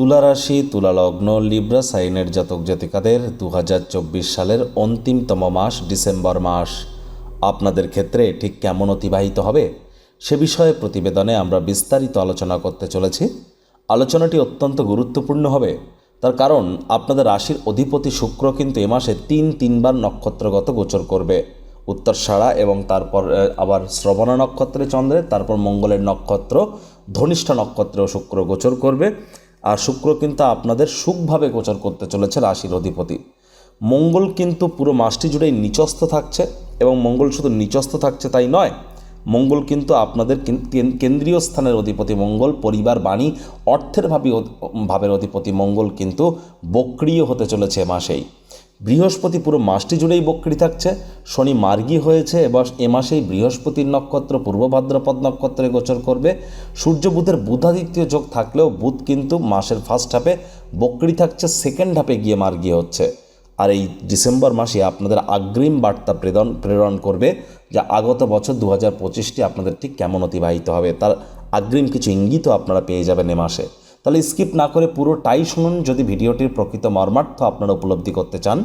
তুলা রাশি তুলা লগ্ন লিব্রা সাইনের জাতক জাতিকাদের দু হাজার চব্বিশ সালের অন্তিমতম মাস ডিসেম্বর মাস। আপনাদের ক্ষেত্রে ঠিক কেমন অতিবাহিত হবে সে বিষয়ে প্রতিবেদনে আমরা বিস্তারিত আলোচনা করতে চলেছি। আলোচনাটি অত্যন্ত গুরুত্বপূর্ণ হবে। তার কারণ, আপনাদের রাশির অধিপতি শুক্র কিন্তু এ মাসে তিন তিনবার নক্ষত্রগত গোচর করবে। উত্তরসাড়া এবং তারপর আবার শ্রবণা নক্ষত্রে চন্দ্রের তারপর মঙ্গলের নক্ষত্র, ধনিষ্ঠ নক্ষত্রেও শুক্র গোচর করবে। আর শুক্র কিন্তু আপনাদের সুখভাবে গোচর করতে চলেছে রাশির অধিপতি। মঙ্গল কিন্তু পুরো মাসটি জুড়েই নিচস্থ থাকছে এবং মঙ্গল শুধু নিচস্থ থাকছে তাই নয়, মঙ্গল কিন্তু আপনাদের কেন- কেন- কেন্দ্রীয় স্থানের অধিপতি মঙ্গল, পরিবার, বাণী, অর্থের ভাবি ভাবের অধিপতি মঙ্গল কিন্তু বক্রিয় হতে চলেছে মাসেই। বৃহস্পতি পুরো মাসটি জুড়েই বক্রি থাকছে। শনি মার্গী হয়েছে এবং এ মাসেই বৃহস্পতির নক্ষত্র, পূর্ব ভাদ্রপদ নক্ষত্রে গোচর করবে। সূর্য বুধের বুধাদিত্য যোগ থাকলেও বুধ কিন্তু মাসের ফার্স্ট হাফে বক্রি থাকছে সেকেন্ড হাফে গিয়ে মার্গী হচ্ছে। আর এই ডিসেম্বর মাসে আপনাদের আগ্রিম বার্তা প্রেরণ প্রেরণ করবে যা আগত বছর দু হাজার পঁচিশটি আপনাদের ঠিক কেমন অতিবাহিত হবে, তার আগ্রিম কিছু ইঙ্গিতও আপনারা পেয়ে যাবেন এ মাসে। তাহলে স্কিপ না করে পুরোটাই শুনুন যদি ভিডিওটির প্রকৃত মর্মার্থ আপনারা উপলব্ধি করতে চান।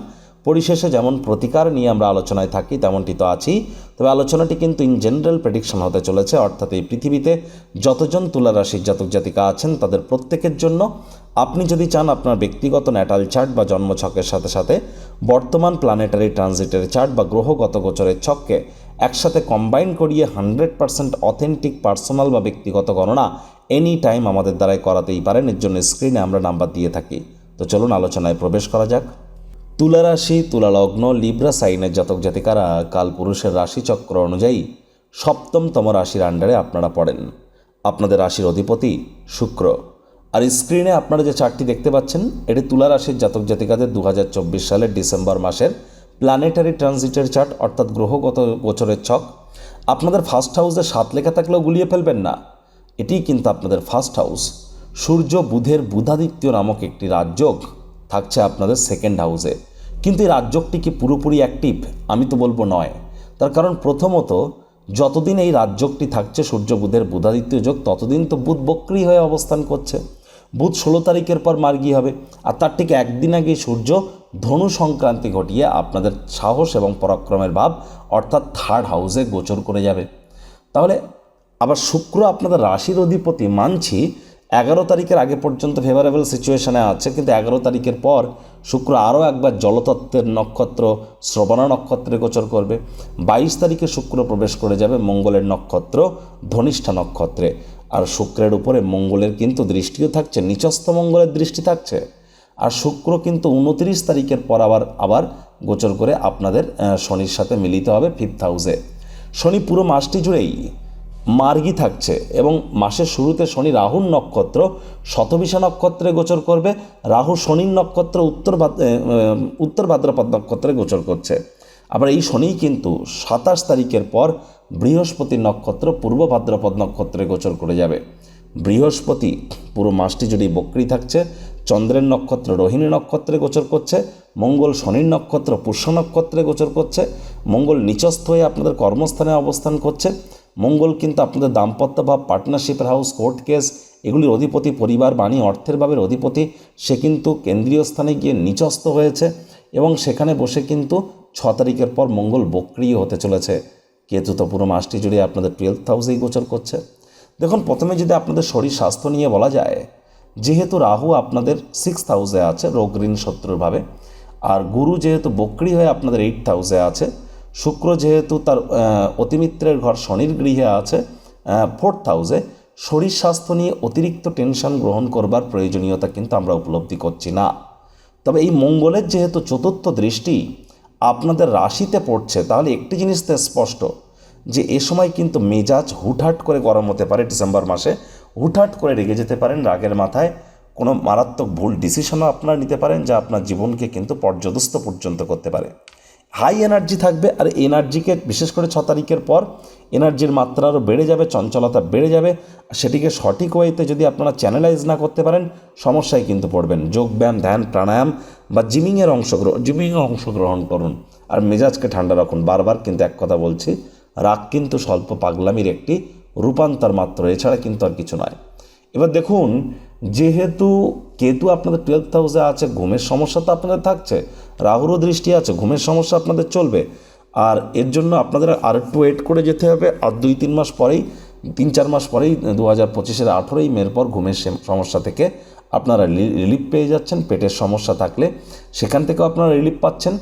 পরিশেষে যেমন প্রতিকার নিয়ে আমরা আলোচনায় থাকি, তেমনটি তো আছেই। তবে আলোচনাটি কিন্তু ইন জেনারেল প্রেডিকশন হতে চলেছে, অর্থাৎ এই পৃথিবীতে যতজন তুলা রাশির জাতক জাতিকা আছেন, তাদের প্রত্যেকের জন্য আপনি যদি চান আপনার ব্যক্তিগত ন্যাটাল চার্ট বা জন্মছকের সাথে সাথে বর্তমান প্ল্যানেটারি ট্রানজিটের চার্ট বা গ্রহগত গোচরের ছককে একসাথে কম্বাইন করিয়ে হান্ড্রেড পার্সেন্ট অথেন্টিক পার্সোনাল বা ব্যক্তিগত গণনা এনি টাইম আমাদের দ্বারাই করাতেই পারেন, এর জন্য স্ক্রিনে আমরা নাম্বার দিয়ে থাকি। তো চলুন আলোচনায় প্রবেশ করা যাক। তুলা রাশি, তুলা লগ্ন লিব্রা সাইনের জাতক জাতিকারা, কাল কালপুরুষের রাশিচক্র অনুযায়ী সপ্তমতম রাশির আন্ডারে আপনারা পড়েন। আপনাদের রাশির অধিপতি শুক্র। আর স্ক্রিনে আপনারা যে চারটি দেখতে পাচ্ছেন, এটি তুলা রাশির জাতক জাতিকাদের দু হাজার চব্বিশ সালের ডিসেম্বর মাসের প্ল্যানেটারি ট্রানজিটের চার্ট অর্থাৎ গ্রহগত গোচরের ছক। আপনাদের ফার্স্ট হাউসে সাত লেখা থাকলেও গুলিয়ে ফেলবেন না। এটিই কিন্তু আপনাদের ফার্স্ট হাউস সূর্য বুধের বুধাদিত্য নামক একটি রাজযোগ থাকছে আপনাদের সেকেন্ড হাউসে কিন্তু এই রাজযোগটি কি পুরোপুরি অ্যাক্টিভ আমি তো বলব নয়। তার কারণ প্রথমত, যতদিন এই রাজযোগটি থাকছে, সূর্য বুধের বুধাদিত্য যোগ, ততদিন তো বুধ বক্রি হয়ে অবস্থান করছে। বুধ ষোলো তারিখের পর মার্গী হবে। আর তার ঠিক একদিন আগে সূর্য ধনু সংক্রান্তি ঘটিয়ে আপনাদের সাহস এবং পরাক্রমের ভাব অর্থাৎ থার্ড হাউসে গোচর করে যাবে। তাহলে আবার শুক্র আপনাদের রাশির অধিপতি মানছি, এগারো তারিখের আগে পর্যন্ত ফেভারেবল সিচুয়েশানে আছে, কিন্তু এগারো তারিখের পর শুক্র আরও একবার জলতত্ত্বের নক্ষত্র, শ্রবণা নক্ষত্রে গোচর করবে। বাইশ তারিখে শুক্র প্রবেশ করে যাবে মঙ্গলের নক্ষত্র, ধনিষ্ঠা নক্ষত্রে। আর শুক্রের উপরে মঙ্গলের কিন্তু দৃষ্টিও থাকছে, নিচস্থ মঙ্গলের দৃষ্টি থাকছে। আর শুক্র কিন্তু উনত্রিশ তারিখের পর আবার আবার গোচর করে আপনাদের শনির সাথে মিলিত হবে ফিফথ হাউসে শনি পুরো মাসটি জুড়েই মার্গী থাকছে এবং মাসের শুরুতে শনি রাহুর নক্ষত্র শতবিশা নক্ষত্রে গোচর করবে, রাহু শনির নক্ষত্র উত্তর উত্তর ভাদ্রপদ নক্ষত্রে গোচর করছে। আবার এই শনিই কিন্তু সাতাশ তারিখের পর বৃহস্পতি নক্ষত্র পূর্ব ভাদ্রপদ নক্ষত্রে গোচর করে যাবে। বৃহস্পতি পুরো মাসটি জুড়েই বক্রি থাকছে, চন্দ্রের নক্ষত্র রোহিণী নক্ষত্রে গোচর করছে, মঙ্গল শনির নক্ষত্র পুষ্য নক্ষত্রে গোচর করছে, মঙ্গল নিচস্থ হয়ে আপনাদের কর্মস্থানে অবস্থান করছে মঙ্গল কিন্তু আপনাদের দাম্পত্য বা পার্টনারশিপের হাউস কোর্ট কেস এগুলির অধিপতি পরিবার বাণী, অর্থের ভাবের অধিপতি, সে কিন্তু কেন্দ্রীয় স্থানে গিয়ে নিচস্থ হয়েছে এবং সেখানে বসে কিন্তু ছ তারিখের পর মঙ্গল বক্রিয় হতে চলেছে। কেতু তো পুরো মাসটি জুড়ে আপনাদের টুয়েলথ হাউসেই গোচর করছে? দেখুন, প্রথমে যদি আপনাদের শরীর স্বাস্থ্য নিয়ে বলা যায়, যেহেতু রাহু আপনাদের সিক্স হাউসে আছে, রোগ ঋণ শত্রুরভাবে আর গুরু যেহেতু বক্রি হয়ে আপনাদের এইট হাউসে আছে শুক্র যেহেতু তার অতিমিত্রের ঘর শনির গৃহে আছে ফোর্থ হাউসে শরীর স্বাস্থ্য নিয়ে অতিরিক্ত টেনশন গ্রহণ করবার প্রয়োজনীয়তা কিন্তু আমরা উপলব্ধি করছি না। তবে এই মঙ্গলের যেহেতু চতুর্থ দৃষ্টি আপনাদের রাশিতে পড়ছে, তাহলে একটি জিনিস তো স্পষ্ট, যে এ সময় কিন্তু মেজাজ হুটহাট করে গরম হতে পারে ডিসেম্বর মাসে, হুটহাট করে রেগে যেতে পারেন, রাগের মাথায় কোনো মারাত্মক ভুল ডিসিশনও আপনারা নিতে পারেন, যা আপনার জীবনকে কিন্তু পর্যদস্ত পর্যন্ত করতে পারে। হাই এনার্জি থাকবে আর এনার্জিকে বিশেষ করে ছ তারিখের পর এনার্জির মাত্রা আরও বেড়ে যাবে, চঞ্চলতা বেড়ে যাবে। সেটিকে সঠিক ওয়েতে যদি আপনারা চ্যানেলাইজ না করতে পারেন, সমস্যায় কিন্তু পড়বেন। যোগব্যায়াম ধ্যান, প্রাণায়াম বা জিমিংয়ের অংশগ্রহণ জিমিংয়ে অংশগ্রহণ করুন। আর মেজাজকে ঠান্ডা রাখুন। বারবার কিন্তু এক কথা বলছি, রাগ কিন্তু স্বল্প পাগলামির একটি রূপান্তর মাত্র, এছাড়া কিন্তু আর কিছু নয়। এবার দেখুন, যেহেতু কেতু আপনাদের টুয়েলভ হাউসে আছে, ঘুমের সমস্যা তো আপনাদের থাকছে, রাহুরও দৃষ্টি আছে, ঘুমের সমস্যা আপনাদের চলবে। আর এর জন্য আপনাদের আর একটু ওয়েট করে যেতে হবে, আর দুই তিন মাস পরেই, তিন চার মাস পরেই দু হাজার পঁচিশের আঠেরোই মের পর ঘুমের সমস্যা থেকে আপনারা রিলিফ পেয়ে যাচ্ছেন, পেটের সমস্যা থাকলে। সেখান থেকেও আপনারা রিলিফ পাচ্ছেন।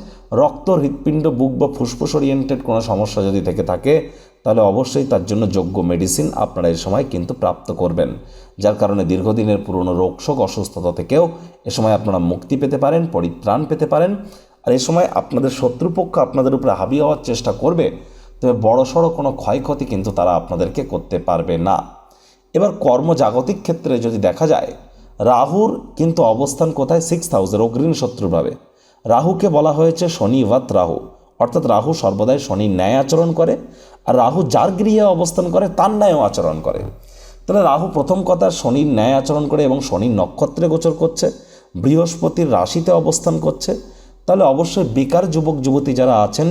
রক্ত, হৃৎপিণ্ড, বুক বা ফুসফুস ওরিয়েন্টেড কোনো সমস্যা যদি থেকে থাকে তাহলে অবশ্যই তার জন্য যোগ্য মেডিসিন আপনারা এই সময় কিন্তু প্রাপ্ত করবেন। যার কারণে দীর্ঘদিনের পুরনো রোগশোক অসুস্থতা থেকেও এ সময় আপনারা মুক্তি পেতে পারেন, পরিত্রাণ পেতে পারেন। আর এ সময় আপনাদের শত্রুপক্ষ আপনাদের উপরে হাবি হওয়ার চেষ্টা করবে, তবে বড়সড় কোনো ক্ষয়ক্ষতি কিন্তু তারা আপনাদেরকে করতে পারবে না। এবার কর্মজাগতিক ক্ষেত্রে যদি দেখা যায়, রাহুর কিন্তু অবস্থান কোথায়? সিক্স হাউসের অগ্রীণ শত্রুভাবে রাহুকে বলা হয়েছে শনিবাত রাহু। অর্থাৎ রাহু সর্বদাই শনির ন্যায় আচরণ করে, আর রাহু যার গৃহে অবস্থান করে, তার ন্যায়ও আচরণ করে। তাহলে রাহু প্রথম কথা শনির ন্যায় আচরণ করে এবং শনির নক্ষত্রে গোচর করছে, বৃহস্পতির রাশিতে অবস্থান করছে। তাহলে অবশ্যই বেকার যুবক, যুবতী যারা আছেন,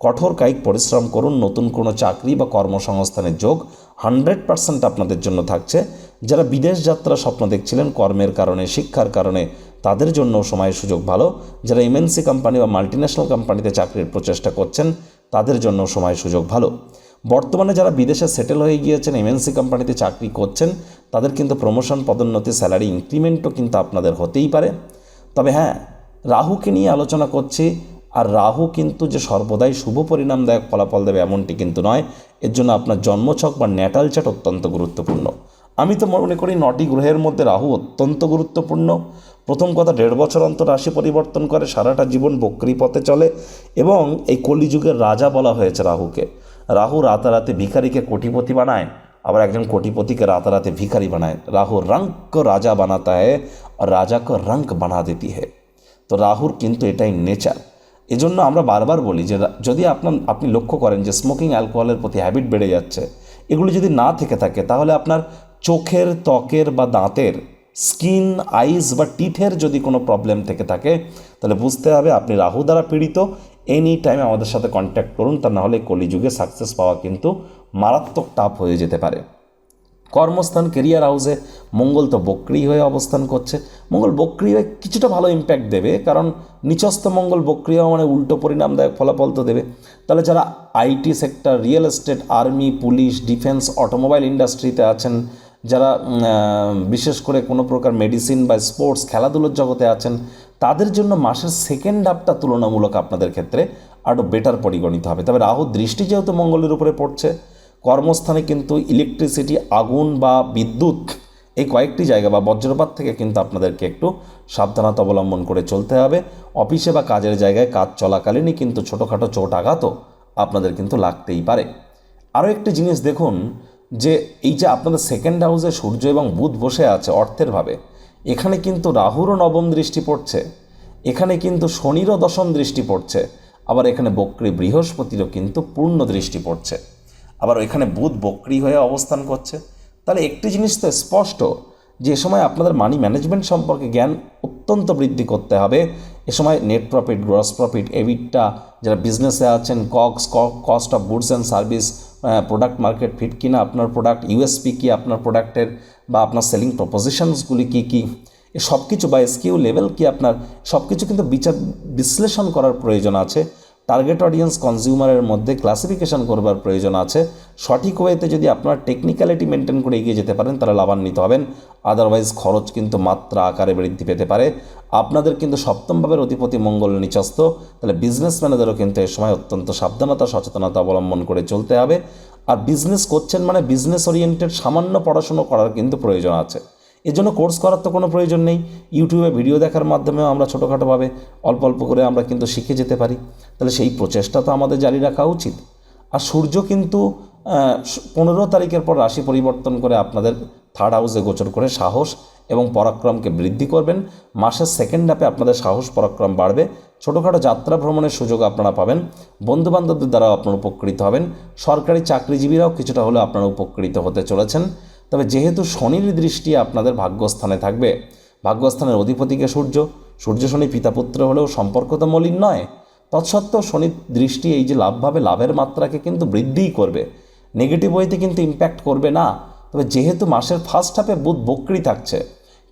কঠোর কায়িক পরিশ্রম করুন, নতুন কোনো চাকরি বা কর্মসংস্থানের যোগ হান্ড্রেড পার্সেন্ট আপনাদের জন্য থাকছে। যারা বিদেশ যাত্রা স্বপ্ন দেখছিলেন, কর্মের কারণে, শিক্ষার কারণে তাদের জন্য সময় সুযোগ ভালো। যারা এমএনসি কোম্পানি বা মাল্টিন্যাশনাল কোম্পানিতে চাকরির প্রচেষ্টা করছেন, তাদের জন্য সময় সুযোগ ভালো। বর্তমানে যারা বিদেশে সেটেল হয়ে গিয়েছেন এমএনসি কোম্পানিতে চাকরি করছেন, তাদের কিন্তু প্রমোশন পদোন্নতি, স্যালারি ইনক্রিমেন্টও কিন্তু আপনাদের হতেই পারে। তবে হ্যাঁ রাহুকে নিয়ে আলোচনা করছি, আর রাহু কিন্তু যে সর্বদাই শুভ পরিণামদায়ক ফলাফল দেবে এমনটি কিন্তু নয়। এর জন্য আপনার জন্মছক বা ন্যাটাল চার্ট অত্যন্ত গুরুত্বপূর্ণ। আমি তো মনে করি নটি গ্রহের মধ্যে রাহু অত্যন্ত গুরুত্বপূর্ণ। প্রথম কথা, দেড় বছর অন্তর রাশি পরিবর্তন করে সারাটা জীবন বক্রি পথে চলে এবং এই কলিযুগের রাজা বলা হয়েছে রাহুকে। রাহু রাতারাতি ভিখারিকে কোটিপতি বানায়, আবার একজন কোটিপতিকে রাতারাতি ভিখারি বানায়। রাহু রঙ্ক রাজা বানাতা হয় আর রাজাকে রঙ্ক বানা দিতি হয় তো রাহুর কিন্তু এটাই নেচার। এজন্য আমরা বারবার বলি যে, যদি আপনার, আপনি লক্ষ্য করেন যে, স্মোকিং অ্যালকোহলের প্রতি হ্যাবিট বেড়ে যাচ্ছে, এগুলি যদি না থেকে থাকে, তাহলে আপনার চোখের ত্বকের বা দাঁতের স্কিন, আইস বা টিথের যদি কোনো প্রবলেম থেকে থাকে, তাহলে বুঝতে হবে আপনি রাহু দ্বারা পীড়িত। এনি টাইম আমাদের সাথে কন্ট্যাক্ট করুন, তা নাহলে কলিযুগে সাকসেস পাওয়া কিন্তু মারাত্মক টাফ হয়ে যেতে পারে। কর্মস্থান কেরিয়ার হাউসে মঙ্গল তো বক্রি হয়ে অবস্থান করছে। মঙ্গল বক্রি হয়ে কিছুটা ভালো ইম্প্যাক্ট দেবে, কারণ নিচস্থ মঙ্গল বক্রি হওয়া মানে উল্টো পরিণামদায়ক ফলাফল তো দেবে। তাহলে যারা IT sector real estate army police defence automobile ইন্ডাস্ট্রিতে আছেন যারা বিশেষ করে কোনো প্রকার মেডিসিন বা স্পোর্টস খেলাধুলোর জগতে আছেন, তাদের জন্য মাসের সেকেন্ড হাফটা তুলনামূলক আপনাদের ক্ষেত্রে আরও বেটার পরিগণিত হবে। তবে রাহু দৃষ্টি যেহেতু মঙ্গলের উপরে পড়ছে, কর্মস্থানে কিন্তু ইলেকট্রিসিটি আগুন বা বিদ্যুৎ এই কয়েকটি জায়গা বা বজ্রপাত থেকে কিন্তু আপনাদেরকে একটু সাবধানতা অবলম্বন করে চলতে হবে। অফিসে বা কাজের জায়গায় কাজ চলাকালীনই কিন্তু ছোটোখাটো চোট আঘাতও আপনাদের কিন্তু লাগতেই পারে। আরও একটি জিনিস দেখুন যে এই যে আপনাদের সেকেন্ড হাউসে সূর্য এবং বুধ বসে আছে অর্থের ভাবে, এখানে কিন্তু রাহুরও নবম দৃষ্টি পড়ছে, এখানে কিন্তু শনিরও দশম দৃষ্টি পড়ছে, আবার এখানে বক্রী বৃহস্পতিরও কিন্তু পূর্ণ দৃষ্টি পড়ছে। আবার এখানে বুধ বক্রি হয়ে অবস্থান করছে। তাহলে একটি জিনিস তো স্পষ্ট, যে সময় আপনাদের মানি ম্যানেজমেন্ট সম্পর্কে জ্ঞান অত্যন্ত বৃদ্ধি করতে হবে, এ সময় নেট প্রফিট গ্রস প্রফিট এবিটটা যারা বিজনেসে আছেন COGS cost of goods and service product market fit কি না আপনার প্রোডাক্ট ইউএসপি কি, আপনার প্রোডাক্টের বা আপনার সেলিং প্রপোজিশনসগুলি কী কী? সব কিছু বা এসকিউ লেভেল কি আপনার? সব কিছু কিন্তু বিচার বিশ্লেষণ করার প্রয়োজন আছে। টার্গেট অডিয়েন্স কনজিউমারের মধ্যে ক্লাসিফিকেশন করবার প্রয়োজন আছে। সঠিক ওয়েতে যদি আপনার টেকনিক্যালিটি মেনটেন করে এগিয়ে যেতে পারেন, তাহলে লাভান্বিত হবেন। আদারওয়াইজ খরচ কিন্তু মাত্রা আকারে বৃদ্ধি পেতে পারে। আপনাদের কিন্তু সপ্তম ভাবের অধিপতি মঙ্গল নিচস্ত তাহলে বিজনেসম্যানেদেরও কিন্তু এ সময় অত্যন্ত সাবধানতা, সচেতনতা অবলম্বন করে চলতে হবে। আর বিজনেস করছেন মানে বিজনেস ওরিয়েন্টেড সামান্য পড়াশুনো করার কিন্তু প্রয়োজন আছে। এর জন্য কোর্স করার তো কোনো প্রয়োজন নেই। ইউটিউবে ভিডিও দেখার মাধ্যমেও আমরা ছোটোখাটোভাবে অল্প অল্প করে আমরা কিন্তু শিখে যেতে পারি। তাহলে সেই প্রচেষ্টা তো আমাদের জারি রাখা উচিত। আর সূর্য কিন্তু পনেরো তারিখের পর রাশি পরিবর্তন করে আপনাদের থার্ড হাউসে গোচর করে সাহস এবং পরাক্রমকে বৃদ্ধি করবেন। মাসের সেকেন্ড হাফে আপনাদের সাহস, পরাক্রম বাড়বে। ছোটোখাটো যাত্রা ভ্রমণের সুযোগ আপনারা পাবেন। বন্ধুবান্ধবদের দ্বারাও আপনারা উপকৃত হবেন। সরকারি চাকরিজীবীরাও কিছুটা হলেও আপনারা উপকৃত হতে চলেছেন। তবে যেহেতু শনির দৃষ্টি আপনাদের ভাগ্যস্থানে থাকবে, ভাগ্যস্থানের অধিপতিকে সূর্য? সূর্য, শনি পিতাপুত্র হলেও সম্পর্ক তো মলিন নয়। তৎসত্ত্বেও শনির দৃষ্টি এই যে লাভভাবে লাভের মাত্রাকে কিন্তু বৃদ্ধিই করবে। নেগেটিভ ওয়েতে কিন্তু ইম্প্যাক্ট করবে না। তবে যেহেতু মাসের ফার্স্ট হাফে বুধ বক্রি থাকছে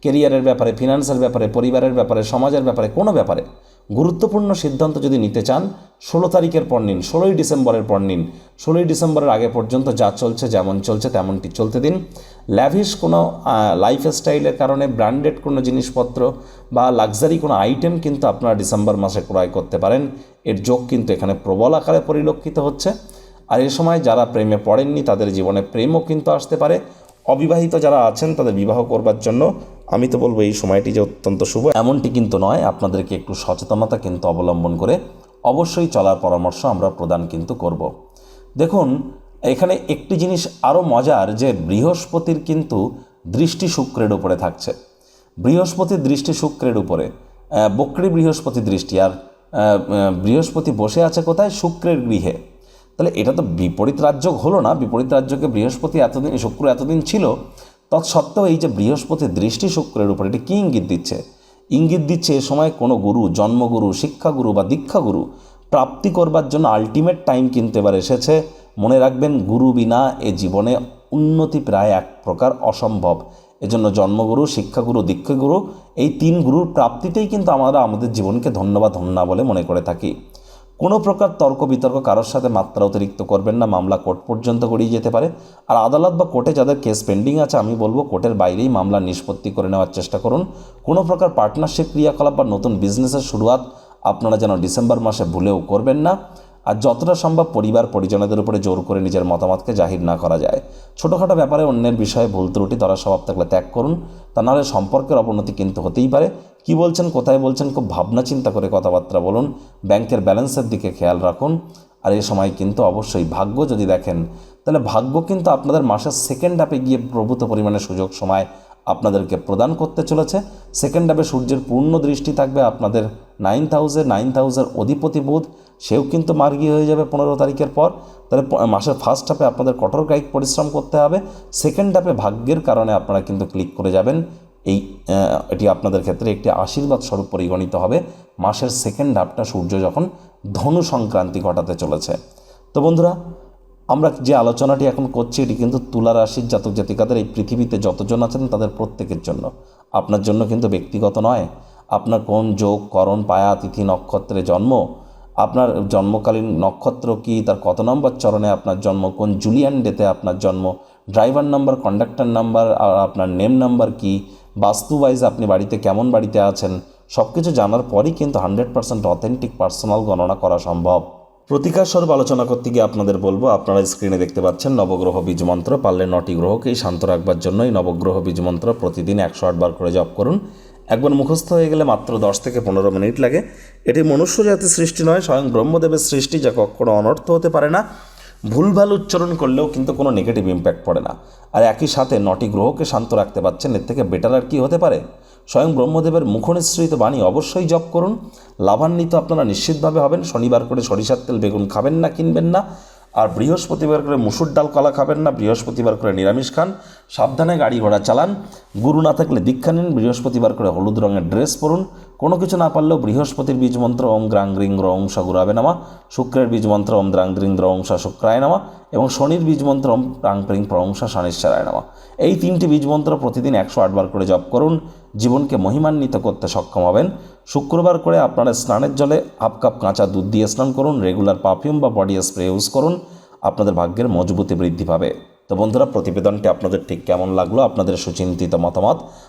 কেরিয়ারের ব্যাপারে ফিনান্সের ব্যাপারে, পরিবারের ব্যাপারে, সমাজের ব্যাপারে, কোনো ব্যাপারে গুরুত্বপূর্ণ সিদ্ধান্ত যদি নিতে চান, ষোলো তারিখের পর নিন, ষোলোই ডিসেম্বরের পর নিন, ষোলোই ডিসেম্বরের আগে পর্যন্ত যা চলছে, যেমন চলছে, তেমনটি চলতে দিন। ল্যাভিশ কোনো লাইফ স্টাইলের কারণে ব্র্যান্ডেড কোনো জিনিসপত্র বা লাক্সারি কোনো আইটেম কিন্তু আপনারা ডিসেম্বর মাসে ক্রয় করতে পারেন। এর যোগ কিন্তু এখানে প্রবল আকারে পরিলক্ষিত হচ্ছে। আর এ সময় যারা প্রেমে পড়েননি, তাদের জীবনে প্রেমও কিন্তু আসতে পারে। অবিবাহিত যারা আছেন, তাদের বিবাহ করবার জন্য আমি তো বলব এই সময়টি যে অত্যন্ত শুভ। এমনটি কিন্তু নয়, আপনাদেরকে একটু সচেতনতা কিন্তু অবলম্বন করে অবশ্যই চলার পরামর্শ আমরা প্রদান কিন্তু করব। দেখুন, এখানে একটি জিনিস আরও মজার যে বৃহস্পতির কিন্তু দৃষ্টি শুক্রের উপরে থাকছে। বৃহস্পতির দৃষ্টি শুক্রের উপরে। বক্রী বৃহস্পতি দৃষ্টি, আর বৃহস্পতি বসে আছে কোথায়? শুক্রের গৃহে। তাহলে এটা তো বিপরীত রাজ্য হলো না। বিপরীত রাজ্যকে বৃহস্পতি এতদিন, শুক্র এতদিন ছিল তৎসত্ত্বেও এই যে বৃহস্পতির দৃষ্টি শুক্রের উপর এটি কী ইঙ্গিত দিচ্ছে? ইঙ্গিত দিচ্ছে এ সময় কোনো গুরু, জন্মগুরু, শিক্ষাগুরু বা দীক্ষাগুরু প্রাপ্তি করবার জন্য আলটিমেট টাইম কিন্তু এবার এসেছে। মনে রাখবেন, গুরু বিনা এ জীবনে উন্নতি প্রায় এক প্রকার অসম্ভব। এজন্য জন্মগুরু, শিক্ষাগুরু, দীক্ষাগুরু এই তিন গুরুর প্রাপ্তিতেই কিন্তু আমরা আমাদের জীবনকে ধন্যবাদ, ধন্য বলে মনে করে থাকি। কোনো প্রকার তর্ক বিতর্ক কারোর সাথে মাত্রা অতিরিক্ত করবেন না, মামলা কোর্ট পর্যন্ত গড়িয়ে যেতে পারে। আর আদালত বা কোর্টে যাদের কেস পেন্ডিং আছে, আমি বলব কোর্টের বাইরেই মামলা নিষ্পত্তি করে নেওয়ার চেষ্টা করুন। কোনো প্রকার পার্টনারশিপ, ক্রিয়াকলাপ বা নতুন বিজনেসের শুরুয়াত আপনারা যেন ডিসেম্বর মাসে ভুলেও করবেন না। আর যতটা সম্ভব পরিবার পরিজনদের উপরে জোর করে নিজের মতামতকে জাহির না করা যায়। ছোটোখাটো ব্যাপারে অন্যের বিষয়ে ভুল ত্রুটি ধরা স্বভাব থাকলে ত্যাগ করুন। তা নাহলে সম্পর্কের অবনতি কিন্তু হতেই পারে। কি বলছেন, কোথায় বলছেন, খুব ভাবনা চিন্তা করে কথাবার্তা বলুন। ব্যাংকের ব্যালেন্সের দিকে খেয়াল রাখুন। আর এ সময় কিন্তু অবশ্যই ভাগ্য যদি দেখেন, তাহলে ভাগ্য কিন্তু আপনাদের মাসের সেকেন্ড হাফে গিয়ে প্রভূত পরিমাণে সুযোগ, সময় আপনাদেরকে প্রদান করতে চলেছে। সেকেন্ড হাফে সূর্যের পূর্ণ দৃষ্টি থাকবে আপনাদের নাইন হাউসে নাইন হাউসের অধিপতি বুধ। সেও কিন্তু মার্গী হয়ে যাবে পনেরো তারিখের পর। তাহলে মাসের ফার্স্ট হাফে আপনাদের কঠোর কায়িক পরিশ্রম করতে হবে। সেকেন্ড হাফে ভাগ্যের কারণে আপনারা কিন্তু ক্লিক করে যাবেন। এই এটি আপনাদের ক্ষেত্রে একটি আশীর্বাদ স্বরূপ পরিগণিত হবে। মাসের সেকেন্ড হাফটা সূর্য যখন ধনু সংক্রান্তি ঘটাতে চলেছে। তো বন্ধুরা আমরা যে আলোচনাটি এখন করছি, এটি কিন্তু তুলা রাশির জাতক জাতিকাদের এই পৃথিবীতে যতজন আছেন তাদের প্রত্যেকের জন্য। আপনার জন্য কিন্তু ব্যক্তিগত নয়। আপনার কোন যোগ, করণ, পায়া, তিথি, নক্ষত্রে জন্ম, আপনার জন্মকালীন নক্ষত্র কি, তার কত নম্বর চরণে আপনার জন্ম, কোন জুলিয়ান ডেতে আপনার জন্ম ড্রাইভার নাম্বার কন্ডাক্টর নাম্বার আর আপনার নেম নাম্বার কি বাস্তু ওয়াইজ আপনি বাড়িতে কেমন বাড়িতে আছেন সব কিছু জানার পরই কিন্তু হান্ড্রেড পার্সেন্ট অথেন্টিক পার্সোনাল গণনা করা সম্ভব। প্রতিকার স্বরূপ আলোচনা করতে গিয়ে আপনাদের বলব, আপনারা স্ক্রিনে দেখতে পাচ্ছেন নবগ্রহ বীজ মন্ত্র, পারলে নটি গ্রহকেই শান্ত রাখবার জন্যই নবগ্রহ বীজ মন্ত্র প্রতিদিন একশো আটবার করে জপ করুন। একবার মুখস্থ হয়ে গেলে মাত্র দশ থেকে পনেরো মিনিট লাগে। এটি মনুষ্য জাতির সৃষ্টি নয়, স্বয়ং ব্রহ্মদেবের সৃষ্টি যা কখনো অনর্থ হতে পারে না। ভুলভাল উচ্চারণ করলেও কিন্তু কোনো নেগেটিভ ইম্প্যাক্ট পড়ে না। আর একই সাথে নটি গ্রহকে শান্ত রাখতে পারছেন, এর থেকে বেটার আর কি হতে পারে? স্বয়ং ব্রহ্মদেবের মুখনিসৃত বাণী অবশ্যই জপ করুন। লাভান্বিত আপনারা নিশ্চিতভাবে হবেন। শনিবার করে সরিষার তেল বেগুন খাবেন না, কিনবেন না। আর বৃহস্পতিবার করে মুসুর ডাল, কলা খাবেন না। বৃহস্পতিবার করে নিরামিষ খান। সাবধানে গাড়ি ঘোড়া চালান। গুরু না থাকলে দীক্ষা নিন। বৃহস্পতিবার করে হলুদ রঙের ড্রেস পরুন। কোনো কিছু না পারলেও বৃহস্পতির বীজ মন্ত্র ওম গ্রাং গ্রিং রং গুরাবে নামা, শুক্রের বীজ মন্ত্র ওম দ্রাং দ্রিং দ্রংসা শুক্রায় নামা, এবং শনির বীজ মন্ত্র ওম প্রাং প্রিং প্রংসা শনিশ্চরায় নামা। এই তিনটি বীজ মন্ত্র প্রতিদিন একশো আটবার করে জপ করুন, জীবনকে মহিমান্বিত করতে সক্ষম হবেন। শুক্রবার করে আপনারা স্নানের জলে হাফ কাপ কাঁচা দুধ দিয়ে স্নান করুন, রেগুলার পারফিউম বা বডি স্প্রে ইউজ করুন, আপনাদের ভাগ্যের মজবুতি বৃদ্ধি পাবে। তো বন্ধুরা, প্রতিবেদনটি আপনাদের ঠিক কেমন লাগল, আপনাদের সুচিন্তিত মতামত